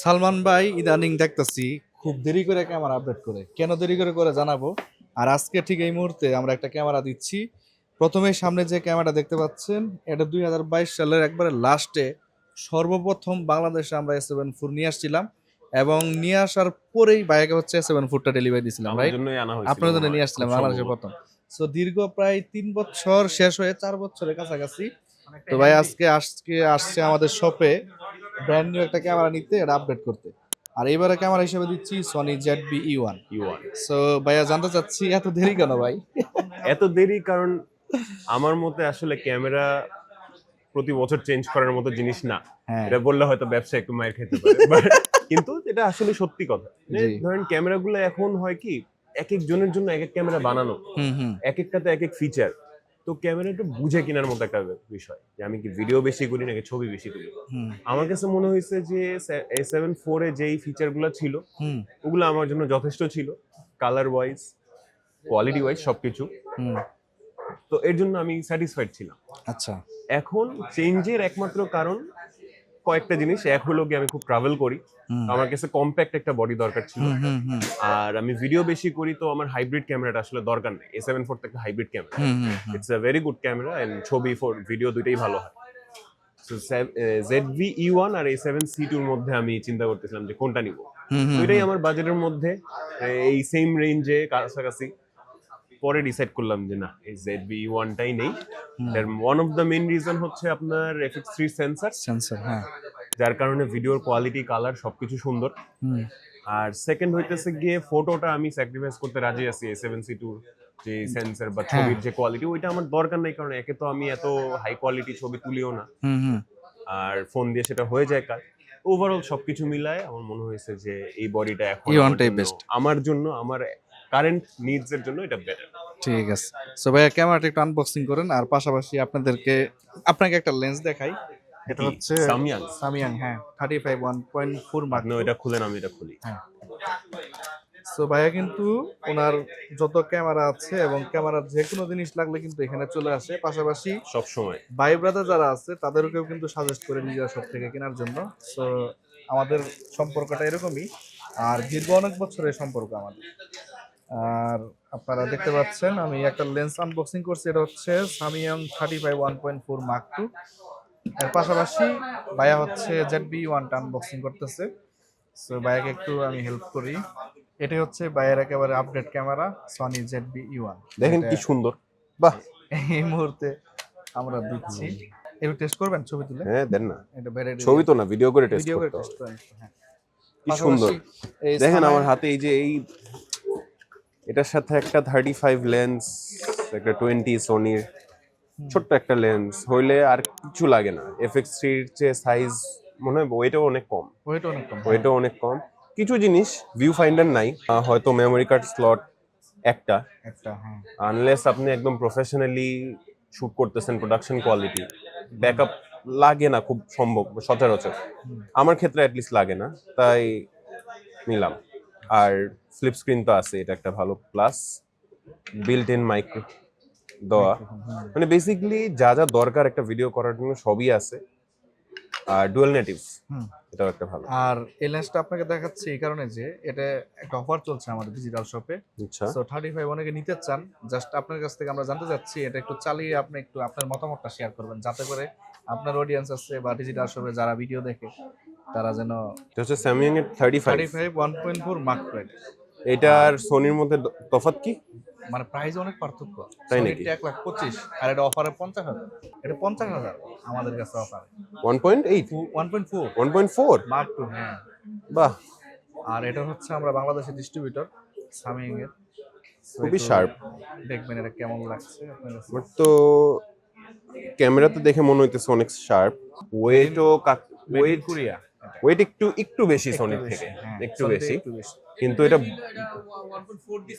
সালমান ভাই ইদানিং দেখতেছি খুব দেরি করে ক্যামেরা আপডেট করে। কেন দেরি করে করে জানাব? আর আজকে ঠিক এই মুহূর্তে আমরা একটা ক্যামেরা দিচ্ছি। প্রথমে সামনে যে ক্যামেরা দেখতে পাচ্ছেন এটা দুই হাজার বাইশ সালের একবারে লাস্টে সর্বপ্রথম বাংলাদেশে আমরা এস সেভেন ফোর নিয়ে আসছিলাম এবং নিয়ে আসার পরেই বাইকে হচ্ছে সেভেন ফোরটা ডেলিভারি দিয়েছিলাম আমার রাইট জন্যই আনা হয়েছিল আপনার জন্য নিয়ে আসছিলাম খুব বাংলাদেশে প্রথম। সো দীর্ঘ প্রায় তিন বছর শেষ হয়ে চার বছরের কাছাকাছি। তো ভাই আজকে আজকে আসছে আমাদের শপে ব্র্যান্ড নিউ একটা ক্যামেরা নিতে এটা আপডেট করতে। আর এবারে ক্যামেরা হিসেবে দিচ্ছি Sony Z V E one U1 so ভাইয়া জানতে চাচ্ছি এত দেরি কেন ভাই? এত দেরি কারণ আমার মতে আসলে ক্যামেরা প্রতি বছর চেঞ্জ করার মতো জিনিস না। হ্যাঁ। এটা বললে হয়তো ব্যবসা একটু মায়ের খেতে পারে। কিন্তু এটা আসলে সত্যি কথা। জি। ধরেন ক্যামেরাগুলো এখন হয় কি এক এক জনের জন্য এক এক ক্যামেরা বানানো। এক একটাতে এক এক ফিচার তো ক্যামেরা একটু বুঝে কেনার মতো একটা বিষয় যে আমি কি ভিডিও বেশি করি নাকি ছবি বেশি করি? আমার কাছে মনে হয়েছে যে এ সেভেন ফোরে যেই ফিচারগুলো ছিল ওগুলো আমার জন্য যথেষ্ট ছিল কালার ওয়াইজ কোয়ালিটি ওয়াইজ সবকিছু। হুম। তো এর জন্য আমি স্যাটিসফাইড ছিলাম। আচ্ছা। এখন চেঞ্জের একমাত্র কারণ কয়েকটা জিনিস এক হলো কি আমি খুব ট্রাভেল করি। আমার কাছে কম্প্যাক্ট একটা বডি দরকার ছিল। আর আমি ভিডিও বেশি করি তো আমার হাইব্রিড ক্যামেরাটা আসলে দরকার নেই। এ সেভেন ফোর একটা hybrid camera it's a very good camera and ছবি ফর ভিডিও দুইটাই ভালো হয়। জেড ভি ই ওয়ান আর এ সেভেন সি টুর মধ্যে আমি চিন্তা করতেছিলাম যে কোনটা নিব। হুম আমার বাজেটের মধ্যে। এই সেম রেঞ্জে কাছাকাছি। পরে ডিসাইড করলাম যে না এই জেড ভি ওয়ানটাই নেই। এর one of the main reason হচ্ছে আপনার এফএক্স থ্রি সেন্সার সেন্সর হ্যাঁ। যার কারণে ভিডিওর কোয়ালিটি কালার সবকিছু সুন্দর। আর সেকেন্ড হইতেছে গিয়ে ফটোটা আমি স্যাক্রিফাইস করতে রাজি আছি এ সেভেন সি টুর যে সেন্সর বা ছবির যে কোয়ালিটি ওইটা আমার দরকার নেই কারণ একে তো আমি এত হাই কোয়ালিটি ছবি তুলিও না। আর ফোন দিয়ে সেটা হয়ে যায় কাজ ওভারঅল সবকিছু মিলায় আমার মনে হয়েছে যে এই বডিটা এখন. আমার জন্য আমার কারেন্ট নিডস এর জন্য এটা বেটার ঠিক আছে। সো ভাইয়া ক্যামেরাটা একটু আনবক্সিং করেন আর পাশাপাশি আপনাদেরকে আপনাকে একটা লেন্স দেখাই। এটা হচ্ছে Samyang? সামিয়াং হ্যাঁ thirty five one point four mark আপনি ওইটা খুলেন আমি এটা খুলি। হ্যাঁ। সো ভাইয়া কিন্তু ওনার যত ক্যামেরা আছে এবং ক্যামেরার যে কোনো জিনিস লাগলে কিন্তু এখানে চলে আসে। পাশাপাশি সব সময়। ভাই ব্রাদার যারা আছে তাদেরকেও কিন্তু সাজেস্ট করে নিজেরা সব থেকে কেনার জন্য। সো আমাদের সম্পর্কটা এরকমই। আর দীর্ঘ অনেক বছরের সম্পর্ক আমাদের। আর আপনারা দেখতে পাচ্ছেন আমি একটা লেন্স আনবক্সিং করছি এটা হচ্ছে Samyang thirty five one point four mark two এর পাশাপাশি ভাইয়া হচ্ছে জেড বি ওয়ানটা আনবক্সিং করতেছে। সো ভাইয়াকে একটু আমি হেল্প করি। এটাই হচ্ছে ভাইয়ের একেবারে update camera Sony Z V E one দেখেন কি সুন্দর। বাহ! এই মুহূর্তে আমরা দিচ্ছি। একটু টেস্ট করবেন ছবি তুলে? হ্যাঁ দেন না। এটা বেড়ে ছবি তো না ভিডিও করে টেস্ট ভিডিও করে করতে টেস্ট করেন। হ্যাঁ। কি সুন্দর। দেখেন আমার হাতে এই যে এই এটার সাথে একটা থার্টি ফাইভ লেন্স একটা টোয়েন্টি সোনির ছোট্ট একটা লেন্স হইলে আর কিছু লাগে না। এফ এক্স থ্রির যে সাইজ মনে হয় ওইটাও অনেক কম। ওয়েট অনেক কম ওইটাও অনেক কম। কিছু জিনিস ভিউ ফাইন্ডার নাই হয়তো মেমোরি কার্ড স্লট একটা। একটা হ্যাঁ। আনলেস আপনি একদম প্রফেশনালি শুট করতেছেন প্রোডাকশন কোয়ালিটি ব্যাকআপ লাগে না খুব সম্ভব সচরাচর। আমার ক্ষেত্রে অ্যাটলিস্ট লাগে না তাই নিলাম। আর ফ্লিপ স্ক্রিন তো আছে এটা একটা ভালো প্লাস বিল্ট ইন মাইক্রো দেওয়া মানে বেসিক্যালি যা যা দরকার একটা ভিডিও করার জন্য সবই আছে। আর ডুয়েল নেটিভস হুম। এটাও একটা ভালো। আর এই লেন্সটা আপনাকে দেখাচ্ছি এই কারণে যে এটা একটা অফার চলছে আমাদের ডিজিটাল শপে আচ্ছা। সো থার্টি ফাইভ অনেকে নিতে চান জাস্ট আপনার কাছ থেকে আমরা জানতে চাচ্ছি এটা একটু চালিয়ে আপনি একটু আপনার মতামতটা শেয়ার করবেন যাতে করে আপনার অডিয়েন্স আছে বা ডিজিটাল শপে যারা ভিডিও দেখে তারা যেন এটা হচ্ছে স্যামসাং এর thirty five thirty five one point four mark rate এটার সোনির মধ্যে তফাৎ কি? মানে প্রাইস অনেক পার্থক্য। তাই নাকি? এক লাখ পঁচিশ আর এটা অফারে পঞ্চাশ হাজার। এটা পঞ্চাশ হাজার আমাদের কাছে অফারে one point eight one point four one point four mark two হ্যাঁ। বাহ। আর এটা হচ্ছে আমরা বাংলাদেশের ডিস্ট্রিবিউটর সামিং এর। খুবই sharp। দেখবেন এটা কেমন লাগছে বাট তো ক্যামেরাতে দেখে মনে হইতেছে অনেক শার্প ওয়েটও ওয়েট কোরিয়া ওয়েট একটু একটু বেশি সোনির থেকে হ্যাঁ, একটু বেশি। একটু বেশি। কিন্তু এটা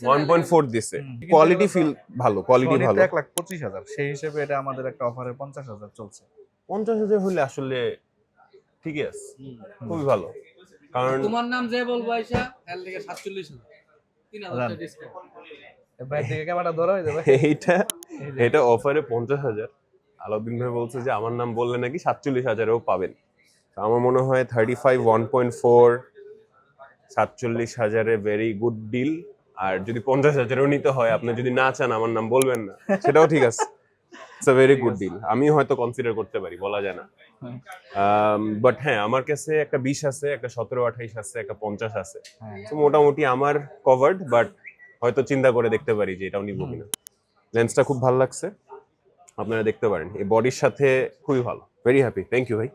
ওয়ান পয়েন্ট ফোর দিছে। কোয়ালিটি ফিল ভালো কোয়ালিটি ভালো। এক লাখ পঁচিশ হাজার। সেই হিসেবে এটা আমাদের একটা অফারে পঞ্চাশ হাজার চলছে। পঞ্চাশ হাজার হলে আসলে ঠিকই আছে। খুবই ভালো। কারণ তোমার নাম যে বলব আইসা এর লিগে সাতচল্লিশ হাজার। হয়ে এইটা এটা অফারে পঞ্চাশ হাজার। আলাউদ্দিন ভাই বলছে যে আমার নাম বললে নাকি সাতচল্লিশ হাজারেও পাবেন। তো আমার মনে হয় thirty five one point four সাতচল্লিশ হাজারে ভেরি গুড ডিল আর যদি পঞ্চাশ হাজারও নিতে হয় আপনি যদি না চান আমার নাম বলবেন না। সেটাও ঠিক আছে। It's a very good deal আমি হয়তো কনসিডার করতে পারি বলা যায় না। বাট হ্যাঁ আমার কাছে একটা বিশ আছে একটা সতেরো আঠাইশ আছে একটা পঞ্চাশ আছে। হ্যাঁ। তো মোটামুটি আমার কভার্ড বাট হয়তো চিন্তা করে দেখতে পারি যে এটাও নিবো কিনা। লেন্সটা খুব ভালো লাগছে। আপনারা দেখতে পারেন। এই বডির সাথে খুবই ভালো। ভেরি হ্যাপি থ্যাংক ইউ ভাই।